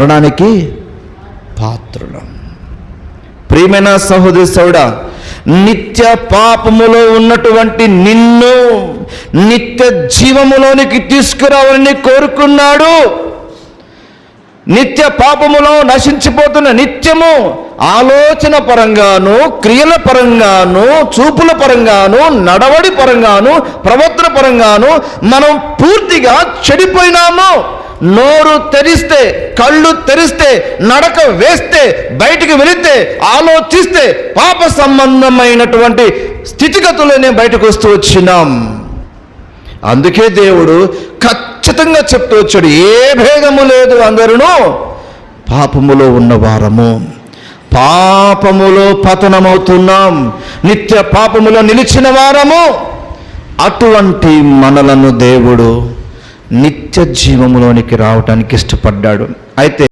మరణానికి పాత్రులం. ప్రియమైన సహోదరి సౌడా నిత్య పాపములో ఉన్నటువంటి నిన్ను నిత్య జీవములోనికి తీసుకురావాలని కోరుకున్నాడు. నిత్య పాపములో నశించిపోతున్న నిత్యము ఆలోచన పరంగాను క్రియల పరంగాను చూపుల పరంగాను నడవడి పరంగాను ప్రవర్తన పరంగాను మనం పూర్తిగా చెడిపోయినాము. నోరు తెరిస్తే కళ్ళు తెరిస్తే నడక వేస్తే బయటికి వెళితే ఆలోచిస్తే పాప సంబంధమైనటువంటి స్థితిగతులనే బయటకు వస్తూ వచ్చినాం. అందుకే దేవుడు ఖచ్చితంగా చెప్తూ వచ్చాడు ఏ భేదము లేదు అందరూ పాపములో ఉన్నవారము పాపములో పతనమవుతున్నాం నిత్య పాపములో నిలిచిన వారము. అటువంటి మనలను దేవుడు నిత్య జీవములోనికి రావటానికి ఇష్టపడ్డాడు. అయితే